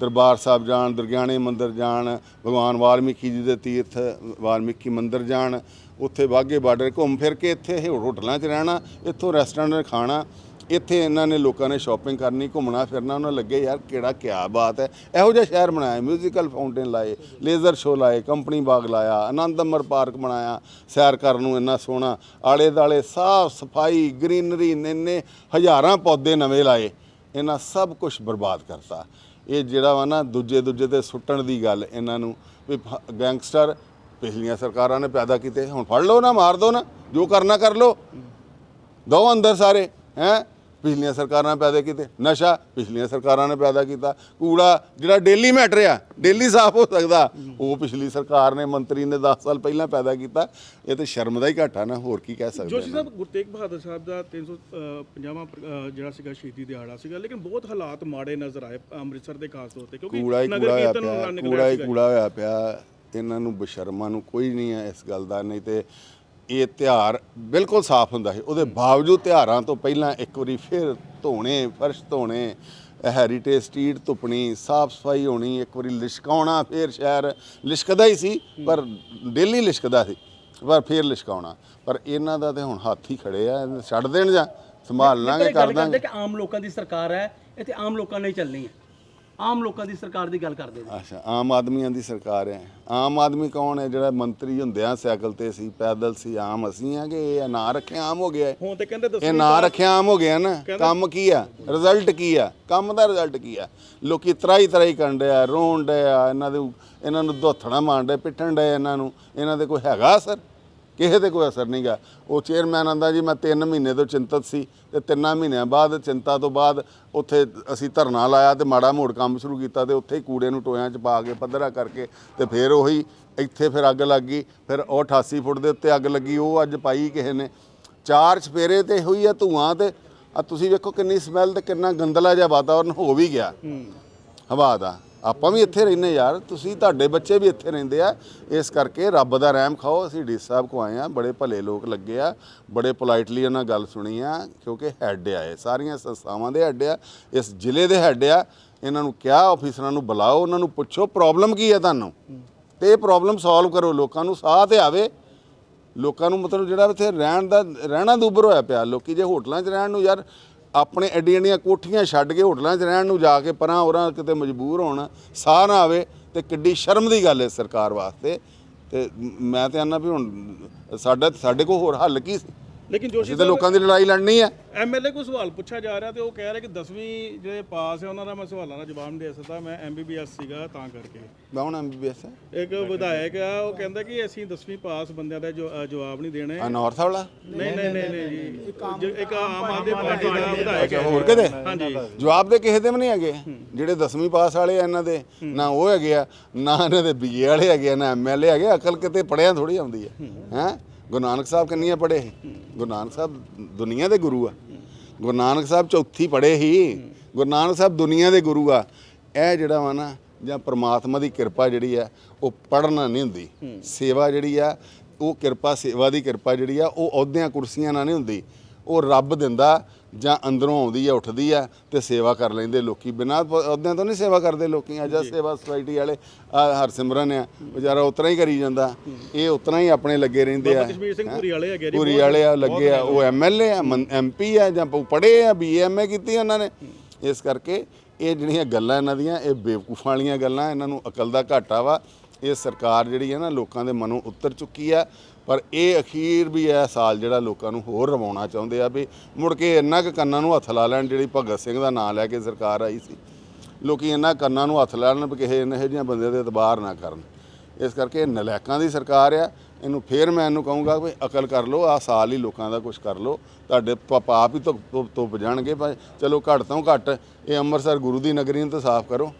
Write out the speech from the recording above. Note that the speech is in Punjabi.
ਦਰਬਾਰ ਸਾਹਿਬ ਜਾਣ, ਦੁਰਗਿਆਣੇ ਮੰਦਿਰ ਜਾਣ, ਭਗਵਾਨ ਵਾਲਮੀਕੀ ਜੀ ਦੇ ਤੀਰਥ, ਵਾਲਮੀਕੀ ਮੰਦਿਰ ਜਾਣ, ਉੱਥੇ ਬਾਗੇ ਬਾਰਡਰ ਘੁੰਮ ਫਿਰ ਕੇ ਇੱਥੇ ਇਹ ਹੋਟਲਾਂ 'ਚ ਰਹਿਣਾ, ਇੱਥੋਂ ਰੈਸਟੋਰੈਂਟ ਖਾਣਾ, ਇੱਥੇ ਇਹਨਾਂ ਨੇ ਲੋਕਾਂ ਨੇ ਸ਼ਾਪਿੰਗ ਕਰਨੀ, ਘੁੰਮਣਾ ਫਿਰਨਾ, ਉਹਨਾਂ ਲੱਗੇ ਯਾਰ ਕਿਹੜਾ ਕਿਆ ਬਾਤ ਹੈ। ਇਹੋ ਜਿਹਾ ਸ਼ਹਿਰ ਬਣਾਇਆ ਮਿਊਜ਼ੀਕਲ ਫਾਊਂਟੇਨ ਲਾਏ ਲੇਜ਼ਰ ਸ਼ੋ ਲਾਏ ਕੰਪਨੀ ਬਾਗ ਲਾਇਆ, ਆਨੰਦ ਅਮਰ ਪਾਰਕ ਬਣਾਇਆ, ਸੈਰ ਕਰਨ ਨੂੰ ਇੰਨਾ ਸੋਹਣਾ ਆਲੇ ਦਾਲੇ ਸਾਫ਼ ਸਫ਼ਾਈ ਗ੍ਰੀਨਰੀ ਇੰਨੇ ਹਜ਼ਾਰਾਂ ਪੌਦੇ ਨਵੇਂ ਲਾਏ, ਇਹਨਾਂ ਸਭ ਕੁਝ ਬਰਬਾਦ ਕਰਤਾ। ਇਹ ਜਿਹੜਾ ਵਾ ਨਾ ਦੂਜੇ ਦੂਜੇ ਤੇ ਸੁੱਟਣ ਦੀ ਗੱਲ ਇਹਨਾਂ ਨੂੰ ਵੀ ਫ- ਗੈਂਗਸਟਰ ਪਿਛਲੀਆਂ ਸਰਕਾਰਾਂ ਨੇ ਪੈਦਾ ਕੀਤੇ, ਹੁਣ ਫੜ ਲਓ ਨਾ, ਮਾਰ ਦਿਓ ਨਾ, ਜੋ ਕਰਨਾ ਕਰ ਲਓ। ਦੋ ਅੰਦਰ ਸਾਰੇ, ਹੈ? ਪਿਛਲੀਆਂ ਸਰਕਾਰਾਂ ਨੇ ਪੈਦਾ ਕੀਤੇ ਨਸ਼ਾ ਪਿਛਲੀਆਂ ਸਰਕਾਰਾਂ ਨੇ ਪੈਦਾ ਕੀਤਾ ਕੂੜਾ ਜਿਹੜਾ ਡੇਲੀ ਮੈਟਰ ਆ ਡੇਲੀ ਸਾਫ਼ ਹੋ ਸਕਦਾ ਉਹ ਪਿਛਲੀ ਸਰਕਾਰ ਨੇ ਮੰਤਰੀ ਨੇ 10 ਸਾਲ ਪਹਿਲਾਂ ਪੈਦਾ ਕੀਤਾ ਇਹ ਤੇ ਸ਼ਰਮ ਦਾ ਹੀ ਘਾਟਾ ਨਾ ਹੋਰ ਕੀ ਕਹਿ ਸਕਦੇ ਜੋਸ਼ੀ ਸਾਹਿਬ ਗੁਰਤੇਗ ਬਹਾਦਰ ਸਾਹਿਬ ਦਾ 350ਵਾਂ ਜਿਹੜਾ ਸੀਗਾ ਸ਼ਹੀਦੀ ਦਿਹਾੜਾ ਸੀਗਾ ਲੇਕਿਨ ਬਹੁਤ ਹਾਲਾਤ ਮਾੜੇ ਨਜ਼ਰ ਆਏ ਅੰਮ੍ਰਿਤਸਰ ਦੇ ਖਾਸ ਤੌਰ ਤੇ ਕਿਉਂਕਿ ਨਗਰ ਕੀਰਤਨ ਪਿਆ ਨਿਕਲਿਆ ਕੂੜਾ ਹੀ। ਕੂੜਾ ਹੋਇਆ ਪਿਆ ਇਹਨਾਂ ਨੂੰ ਬਸ਼ਰਮਾਂ ਨੂੰ ਕੋਈ ਨਹੀਂ ਹੈ ਇਸ ਗੱਲ ਦਾ ਨਹੀਂ ਤੇ ਇਹ ਤਿਉਹਾਰ ਬਿਲਕੁਲ ਸਾਫ਼ ਹੁੰਦਾ ਸੀ। ਉਹਦੇ ਬਾਵਜੂਦ ਤਿਉਹਾਰਾਂ ਤੋਂ ਪਹਿਲਾਂ ਇੱਕ ਵਾਰੀ ਫਿਰ ਧੋਣੇ ਫਰਸ਼ ਧੋਣੇ ਹੈਰੀਟੇਜ ਸਟਰੀਟ ਧੁੱਪਣੀ ਸਾਫ਼ ਸਫ਼ਾਈ ਹੋਣੀ ਇੱਕ ਵਾਰੀ ਲਿਸ਼ਕਾਉਣਾ ਫਿਰ ਸ਼ਹਿਰ ਲਿਸ਼ਕਦਾ ਹੀ ਸੀ ਪਰ ਡੇਲੀ ਲਿਸ਼ਕਦਾ ਸੀ ਪਰ ਫਿਰ ਲਿਸ਼ਕਾਉਣਾ। ਪਰ ਇਹਨਾਂ ਦਾ ਤੇ ਹੁਣ ਹੱਥ ਹੀ ਖੜੇ ਆ ਛੱਡ ਦੇਣ ਜਾਂ ਸੰਭਾਲ ਲਾਂਗੇ ਕਰ ਦਾਂਗੇ। ਕਿ ਆਮ ਲੋਕਾਂ ਦੀ ਸਰਕਾਰ ਹੈ ਇਹ ਤੇ ਆਮ ਲੋਕਾਂ ਨੇ ਚੱਲਣੀ ਹੈ। ਆਮ ਲੋਕਾਂ ਦੀ ਸਰਕਾਰ ਦੀ ਗੱਲ ਕਰਦੇ ਨੇ। ਅੱਛਾ ਆਮ ਆਦਮੀਆਂ ਦੀ ਸਰਕਾਰ ਹੈ। ਆਮ ਆਦਮੀ ਕੌਣ ਹੈ? ਜਿਹੜਾ ਮੰਤਰੀ ਹੁੰਦਿਆਂ ਸਾਈਕਲ ਤੇ ਸੀ ਪੈਦਲ ਸੀ ਆਮ ਅਸੀਂ ਆ ਕਿ ਇਹ ਨਾਂ ਰੱਖਿਆ ਆਮ ਹੋ ਗਿਆ। ਹੁਣ ਤੇ ਕਹਿੰਦੇ ਇਹ ਨਾਂ ਰੱਖਿਆ ਆਮ ਹੋ ਗਿਆ ਨਾ ਕੰਮ ਕੀ ਆ? ਰਿਜ਼ਲਟ ਕੀ ਆ? ਕੰਮ ਦਾ ਰਿਜ਼ਲਟ ਕੀ ਆ? ਲੋਕੀ ਤਰਾਈ ਤਰਾਈ ਕਰਨ ਡਿਆ ਰੋਣ ਡਿਆ ਇਹਨਾਂ ਦੇ ਇਹਨਾਂ ਨੂੰ ਦੋਥਣਾ ਮਾਰਨ ਡੇ ਪਿੱਟਣ ਡੇ ਇਹਨਾਂ ਨੂੰ। ਇਹਨਾਂ ਦੇ ਕੋਈ ਹੈਗਾ ਅਸਰ? ਕਿਸੇ ਤੇ ਕੋਈ ਅਸਰ ਨਹੀਂਗਾ ਉਹ ਚੇਅਰਮੈਨ ਆਂਦਾ ਜੀ, ਮੈਂ 3 ਮਹੀਨੇ ਤੋਂ ਚਿੰਤਤ ਸੀ ਤੇ ਤਿੰਨਾਂ ਮਹੀਨਿਆਂ ਬਾਅਦ, ਚਿੰਤਾ ਤੋਂ ਬਾਅਦ ਉੱਥੇ ਅਸੀਂ ਧਰਨਾ ਲਾਇਆ ਤੇ ਮਾੜਾ ਮੋੜ ਕੰਮ ਸ਼ੁਰੂ ਕੀਤਾ ਤੇ ਉੱਥੇ ਹੀ ਕੂੜੇ ਨੂੰ ਟੋਇਆਂ 'ਚ ਪਾ ਕੇ, ਪੱਧਰਾ ਕਰਕੇ ਤੇ ਫਿਰ ਉਹੀ ਇੱਥੇ ਫਿਰ ਅੱਗ ਲੱਗ ਗਈ। ਫਿਰ ਉਹ 88 ਫੁੱਟ ਦੇ ਉੱਤੇ ਅੱਗ ਲੱਗੀ, ਉਹ ਅੱਜ ਪਾਈ ਕਿਸੇ ਨੇ। ਚਾਰ ਚਪੇਰੇ ਤੇ ਹੋਈ ਆ ਧੂਆਂ ਤੇ। ਆ ਤੁਸੀਂ ਵੇਖੋ ਕਿੰਨੀ ਸਮੈਲ ਤੇ ਕਿੰਨਾ ਗੰਦਲਾ ਜਿਹਾ ਵਾਤਾਵਰਨ ਹੋ ਵੀ ਗਿਆ। ਹਵਾ ਦਾ। ਆਪਾਂ ਵੀ ਇੱਥੇ ਰਹਿੰਦੇ ਯਾਰ, ਤੁਸੀਂ ਤੁਹਾਡੇ ਬੱਚੇ ਵੀ ਇੱਥੇ ਰਹਿੰਦੇ ਆ। ਇਸ ਕਰਕੇ ਰੱਬ ਦਾ ਰਹਿਮ ਖਾਓ, ਅਸੀਂ ਡੀ ਸਾਹਿਬ ਕੋ ਆਏ ਆ, ਬੜੇ ਭਲੇ ਲੋਕ ਲੱਗੇ ਆ, ਬੜੇ ਪੋਲਾਈਟਲੀ ਉਹਨਾਂ ਗੱਲ ਸੁਣੀ ਆ, ਕਿਉਂਕਿ ਹੈੱਡ ਆ ਇਹ, ਸਾਰੀਆਂ ਸੰਸਥਾਵਾਂ ਦੇ ਹੈੱਡ ਆ, ਇਸ ਜ਼ਿਲ੍ਹੇ ਦੇ ਹੈੱਡ ਆ। ਇਹਨਾਂ ਨੂੰ ਕਿਹਾ, ਆਫੀਸਰਾਂ ਨੂੰ ਬੁਲਾਓ, ਉਹਨਾਂ ਨੂੰ ਪੁੱਛੋ, ਪ੍ਰੋਬਲਮ ਕੀ ਹੈ ਤੁਹਾਨੂੰ? ਤੇ ਇਹ ਪ੍ਰੋਬਲਮ ਸੋਲਵ ਕਰੋ, ਲੋਕਾਂ ਨੂੰ ਸਾਹ ਤੇ ਆਵੇ। ਲੋਕਾਂ ਨੂੰ ਮਤਲਬ ਜਿਹੜਾ ਇੱਥੇ ਰਹਿਣ ਦਾ, ਰਹਿਣਾ ਦੂਬਰ ਹੋਇਆ ਪਿਆ, ਲੋਕੀ ਜੇ ਹੋਟਲਾਂ 'ਚ ਰਹਿਣ ਨੂੰ ਯਾਰ ਆਪਣੇ ਐਡੀਆਂ ਐਡੀਆਂ ਕੋਠੀਆਂ ਛੱਡ ਕੇ ਹੋਟਲਾਂ 'ਚ ਰਹਿਣ ਨੂੰ ਜਾ ਕੇ ਪਰਾਂ ਹੋਰਾਂ ਕਿਤੇ ਮਜਬੂਰ ਹੋਣ, ਸਾਹ ਨਾ ਆਵੇ ਤੇ ਕਿੱਡੀ ਸ਼ਰਮ ਦੀ ਗੱਲ ਹੈ ਸਰਕਾਰ ਵਾਸਤੇ। ਤੇ ਮੈਂ ਤੇ ਆਨਾ ਵੀ ਹੁਣ ਸਾਡਾ, ਸਾਡੇ ਕੋਲ ਹੋਰ ਹੱਲ ਕੀ ਸੀ? ਲੇਕਿਨ ਜੋਸ਼ੀ ਤਾਂ ਲੋਕਾਂ ਦੀ ਲੜਾਈ ਲੜਨੀ ਹੈ। ਐਮਐਲਏ ਕੋ ਸਵਾਲ ਪੁੱਛਿਆ ਜਾ ਰਿਹਾ ਤੇ ਉਹ ਕਹਿ ਰਿਹਾ ਕਿ 10ਵੀਂ ਜਿਹੜੇ ਪਾਸ ਹੈ ਉਹਨਾਂ ਦਾ ਮੈਂ ਸਵਾਲਾਂ ਦਾ ਜਵਾਬ ਨਹੀਂ ਦੇ ਸਕਦਾ ਮੈਂ ਐਮਬੀਬੀਐਸ ਸੀਗਾ ਤਾਂ ਕਰਕੇ। ਮੈਂ ਹੁਣ ਐਮਬੀਬੀਐਸ ਹੈ। ਇੱਕ ਵਿਧਾਇਕ ਆ ਉਹ ਕਹਿੰਦਾ ਕਿ ਅਸੀਂ 10ਵੀਂ ਪਾਸ ਬੰਦਿਆਂ ਦਾ ਜਵਾਬ ਨਹੀਂ ਦੇਣੇ। ਆ ਨਾਰਥ ਵਾਲਾ? ਨਹੀਂ ਨਹੀਂ ਨਹੀਂ ਨਹੀਂ ਜੀ। ਜ- ਇੱਕ ਆਮ ਆਦਮੀ ਪਾਰਟੀ ਦਾ ਵਿਧਾਇਕ ਹੈ ਹੋਰ ਕਿਤੇ? ਹਾਂਜੀ। ਜਵਾਬ ਦੇ ਕਿਸੇ ਦੇ ਵੀ ਨਹੀਂ ਹੈਗੇ। ਜਿਹੜੇ 10ਵੀਂ ਪਾਸ ਵਾਲੇ ਆ ਇਹਨਾਂ ਦੇ ਨਾ ਉਹ ਹੈਗੇ ਆ ਨਾ ਇਹਨਾਂ ਦੇ ਬੀਏ ਵਾਲੇ ਹੈਗੇ ਆ ਨਾ ਐਮਐਲਏ ਹੈਗੇ ਅਕਲ ਕਿਤੇ ਪੜਿਆ ਥੋੜੀ ਆਉਂਦੀ ਹੈ। ਹੈ? ਗੁਰੂ ਨਾਨਕ ਸਾਹਿਬ ਕਿੰਨੀਆਂ ਪੜ੍ਹੇ ਸੀ? ਗੁਰੂ ਨਾਨਕ ਸਾਹਿਬ ਦੁਨੀਆ ਦੇ ਗੁਰੂ ਆ। ਗੁਰੂ ਨਾਨਕ ਸਾਹਿਬ ਚੌਥੀ ਪੜ੍ਹੇ ਸੀ। ਗੁਰੂ ਨਾਨਕ ਸਾਹਿਬ ਦੁਨੀਆ ਦੇ ਗੁਰੂ ਆ। ਇਹ ਜਿਹੜਾ ਵਾ ਨਾ, ਜਾਂ ਪ੍ਰਮਾਤਮਾ ਦੀ ਕਿਰਪਾ ਜਿਹੜੀ ਆ, ਉਹ ਪੜ੍ਹਨਾ ਨਹੀਂ ਹੁੰਦੀ। ਸੇਵਾ ਜਿਹੜੀ ਆ, ਉਹ ਕਿਰਪਾ, ਸੇਵਾ ਦੀ ਕਿਰਪਾ ਜਿਹੜੀ ਆ, ਉਹ ਅਹੁਦਿਆਂ ਕੁਰਸੀਆਂ ਨਾਲ ਨਹੀਂ ਹੁੰਦੀ। ਉਹ ਰੱਬ ਦਿੰਦਾ ਜਾਂ ਅੰਦਰੋਂ ਆਉਂਦੀ ਆ ਉੱਠਦੀ ਆ ਤੇ ਸੇਵਾ ਕਰ ਲੈਂਦੇ ਲੋਕੀ। ਬਿਨਾਂ ਅਹੁਦਿਆਂ ਤੋਂ ਨਹੀਂ ਸੇਵਾ ਕਰਦੇ ਲੋਕੀ ਅੱਜ ਆਹ ਸੇਵਾ ਸੁਸਾਇਟੀ ਵਾਲੇ ਹਰਸਿਮਰਨ ਆ ਵਿਚਾਰਾ ਉਤਰਾ ਹੀ ਕਰੀ ਜਾਂਦਾ। ਇਹ ਉਤਰਾ ਹੀ ਆਪਣੇ ਲੱਗੇ ਰਹਿੰਦੇ ਆ। ਕਸ਼ਮੀਰ ਸਿੰਘ ਭੂਰੀ ਵਾਲੇ ਹੈਗੇ ਜੀ ਪੂਰੀ ਵਾਲੇ ਆ ਲੱਗੇ ਆ ਉਹ ਐਮਐਲਏ ਆ ਐਮਪੀ ਆ ਜਾਂ ਪੜੇ ਆ ਬੀਐਮਏ ਕੀਤੀ ਉਹਨਾਂ ਨੇ। ਇਸ ਕਰਕੇ ਇਹ ਜਿਹੜੀਆਂ ਗੱਲਾਂ ਇਹਨਾਂ ਦੀਆਂ ਇਹ ਬੇਵਕੂਫਾਂ ਵਾਲੀਆਂ ਗੱਲਾਂ ਇਹਨਾਂ ਨੂੰ ਅਕਲ ਦਾ ਘਾਟਾ ਵਾ। ਇਹ ਸਰਕਾਰ ਜਿਹੜੀ ਹੈ ਨਾ ਲੋਕਾਂ ਦੇ ਮਨੋਂ ਉਤਰ ਚੁੱਕੀ ਆ ਪਰ ਇਹ ਅਖੀਰ ਵੀ ਇਹ ਸਾਲ ਜਿਹੜਾ ਲੋਕਾਂ ਨੂੰ ਹੋਰ ਰਵਾਉਣਾ ਚਾਹੁੰਦੇ ਆ ਵੀ ਮੁੜ ਕੇ ਇੰਨਾ ਕੁ ਕੰਨਾਂ ਨੂੰ ਹੱਥ ਲਾ ਲੈਣ ਜਿਹੜੀ ਭਗਤ ਸਿੰਘ ਦਾ ਨਾਂ ਲੈ ਕੇ ਸਰਕਾਰ ਆਈ ਸੀ। ਲੋਕੀ ਇੰਨਾ ਕੰਨਾਂ ਨੂੰ ਹੱਥ ਲਾ ਲੈਣ ਵੀ ਕਿਸੇ ਇਹੋ ਜਿਹੀਆਂ ਬੰਦੇ ਦੇ ਇਤਬਾਰ ਨਾ ਕਰਨ। ਇਸ ਕਰਕੇ ਇਹ ਨਲਾਇਕਾਂ ਦੀ ਸਰਕਾਰ ਆ, ਇਹਨੂੰ ਫੇਰ ਮੈਂ ਇਹਨੂੰ ਕਹੂੰਗਾ ਵੀ ਅਕਲ ਕਰ ਲਓ ਆ ਸਾਲ ਹੀ ਲੋਕਾਂ ਦਾ ਕੁਝ ਕਰ ਲਓ, ਤੁਹਾਡੇ ਪ- ਪਾਪ ਹੀ ਤੋਂ ਤੁੱਪ ਜਾਣਗੇ ਪਰ ਚਲੋ ਘੱਟ ਤੋਂ ਘੱਟ ਇਹ ਅੰਮ੍ਰਿਤਸਰ ਗੁਰੂ ਦੀ ਨਗਰੀ ਨੂੰ ਤਾਂ ਸਾਫ਼ ਕਰੋ।